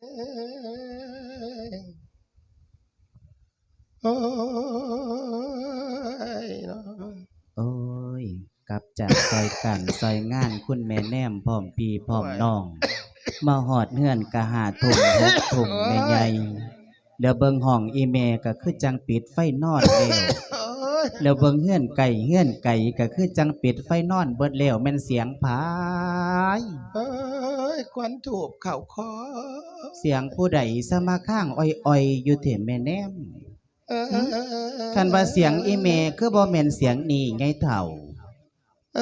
โอ้ยเนาะโอ้ยกลับจากซอยกันซอยงานคุณแม่แนมพร้อมพีพร้อมน้อง มาหอดเฮือนกะหาถุงหกถุงแม่ใหญ่เดี๋ยวเบิงห้องอีเมก็คือจังปิดไฟนอนแล้ว แล้วเบิ่งเฮือนไก่เฮือนไก่ก็คือจังปิดไฟนอนเบิดแล้วแม่นเสียงผายโอ้ยควันถูกเข่าคอเสียงผู้ใดสมาข้างอ้อยๆอยู่เถแม่แนมเออคันว่าเสียงอีเมคือบ่แม่นเสียงนี่ไงเฒ่า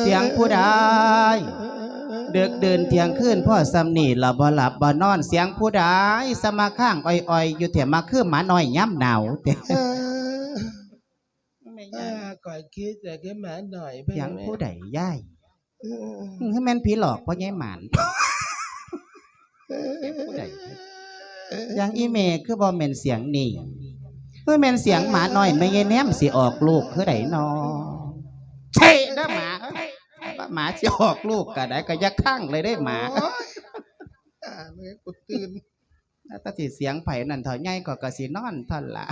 เสียงผู้ใดเดึกเดินเที่ยงคืนพ่อซ้ำนี่ละบ่หลับบ่นอนเสียงผู้ใดสมาข้างอ้อยๆอยู่เถมาคือหมาน้อยย่ำหนาวเตเอออ่า ก่อยคิดแต่แค่หมาหน่อยเสียงผู้ใดย่ายเออคือแม่นผีหลอกพ่อใหญ่หมานเออผู้ใดเสียงอีเมคือบ่แม่นเสียงนี่คือแม่นเสียงหมาน้อยไม่ใช่แนมสิออกลูกคือใดนอใช่เด้อหมาเอ้ยว่าหมาสิออกลูกก็ได้ก็อยักข้างเลยได้หมาโอ้ยอ่าเมื่อกูตื่นแล้วถ้าสิเสียงไผนั่นเถาใหญ่ก็ก็สินอนท่อนละ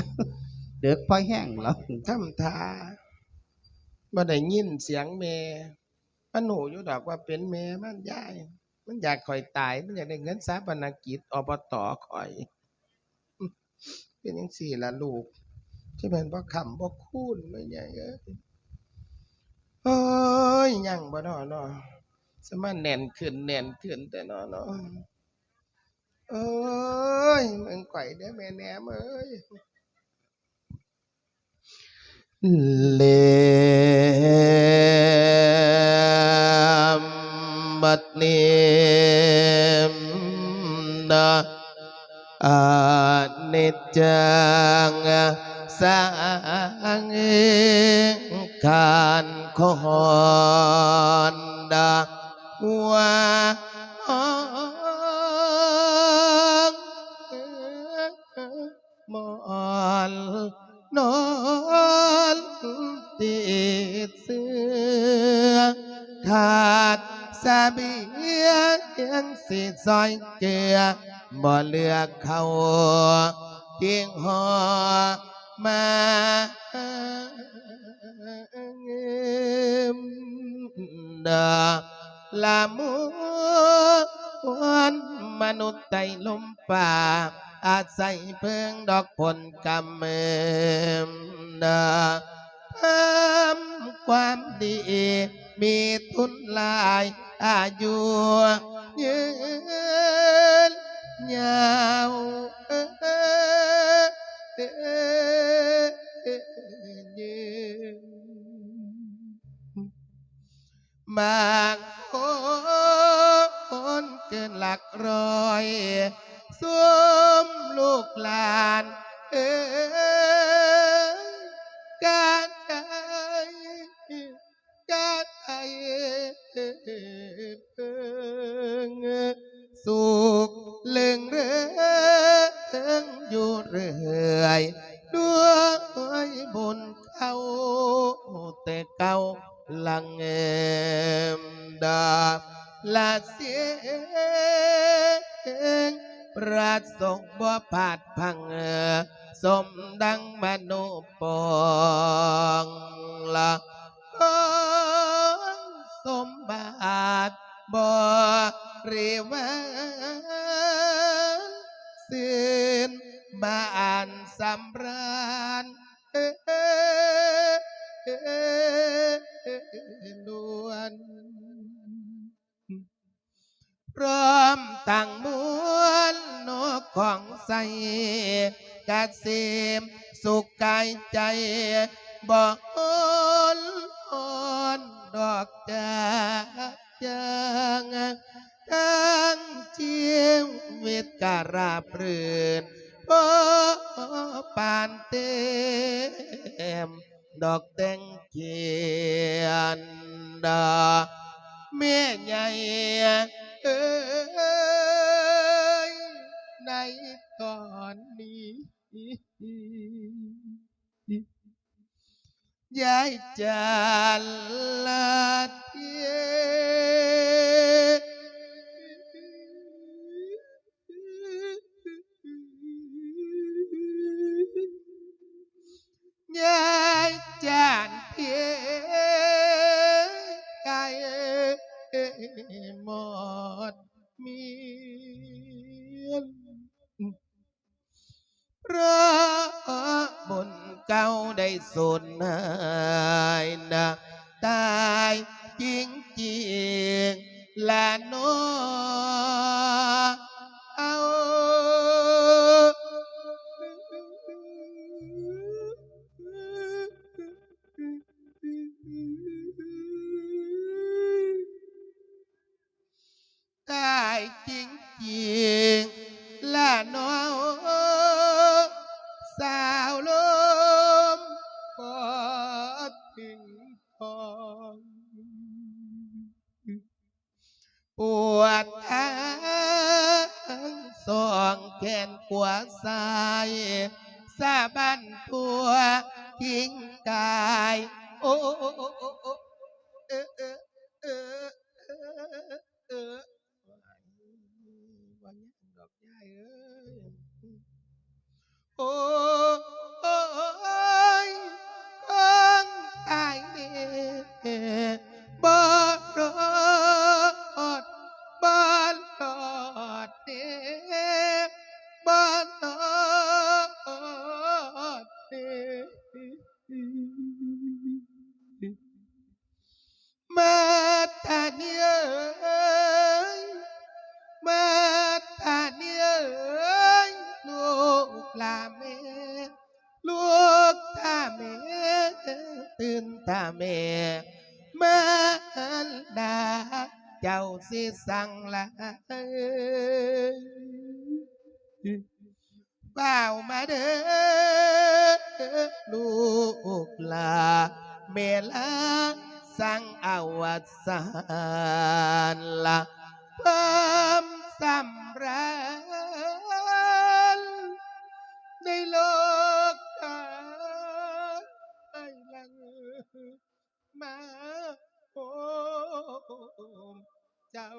เด็กพอแห้งแล้วทำท่า บ่ได้ยินเสียงแม่มันหนูอยู่ดอกว่าเป็นแม่มันยาย มันอยากคอยตาย มันอยากได้เงินสาปนกิจอบตคอย เป็นยังสี่ละลูก ที่เป็นบ่คำบ่คูนไม่ใหญ่เอ้ยโอ้ยยังบ่นอนาะสมาแน่นขึ้นแน่นขึ้นแต่นอนาะโอ้ยมึงไกวได้แม่แหนมเอ้ย เลมบัดนี้นะอานิจจังสังขารคอนดาว่า สะเบียงยังสิซอยเกลือบ่เลือกเขาเพียงหอมาดาละมุนมนุษย์ใจลมป่า อาศัยเพิ่งดอกผลกำเมิมดาทำความดี มีทุนลาย อายุยืนยาวยืนบางคนเกินหลักร้อยสวมลูกหลานเอ้ยการใดการใด เพิงสุขเล่งเรื่องอยู่เรื่อยด้วยบุญเขาแต่เก่าลังเอ บ่ริวารสิ้นบ้านสำราญเอ้ยลวนพร้อมตั้งมวลนกของใสกาเสมสุขกายใจบ่อนอ่อนดอกจาก จางทั้งเจียงเวทการาบรื่นพอปานเต็มดอกแตงเขียนดาแม่ใหญ่เอ้ยในตอนนี้ ยา tài chiến chiến là nó. Tài chiến chiến ทิ้งกา ลาเมลูกตาเมตื่นตาเมมันดาเจ้าสิสั่งละเป่ามาเด้อลูกลาเมลาสั่งอวสานละเพิ่มสำรา มาโอ้เจ้า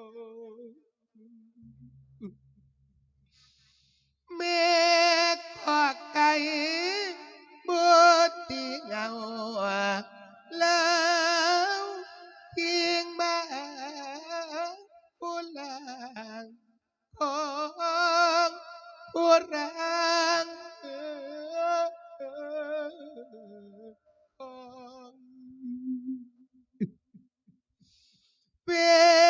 Yeah.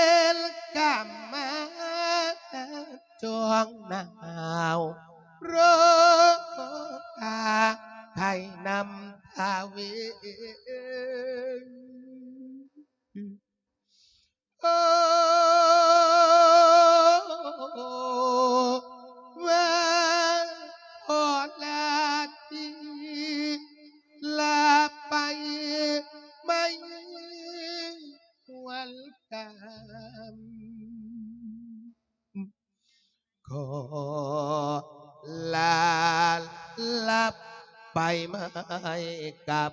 กับ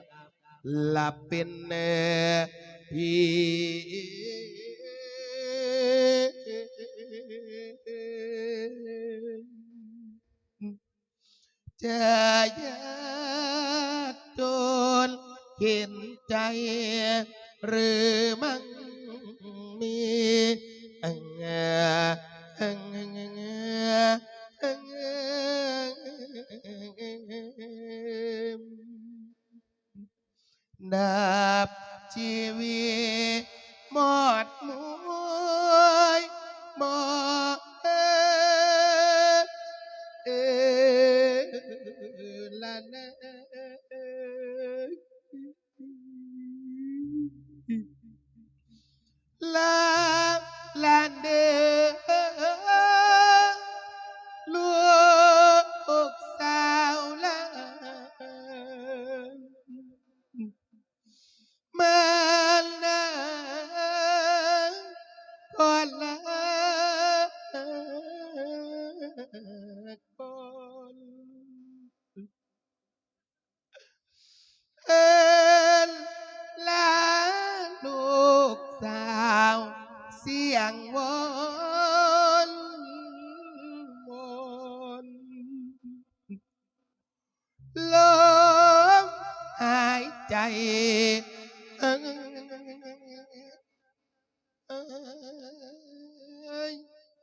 หลับเป็นพี่จะยากจนเห็นใจหรือมั่งมี la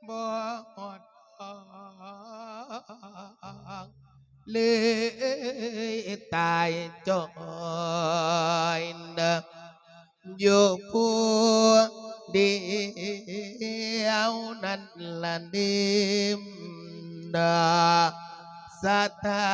บ่หอดเลยตายจอยนะอยู่ผู้เดียวนั่นละนิมดาสถา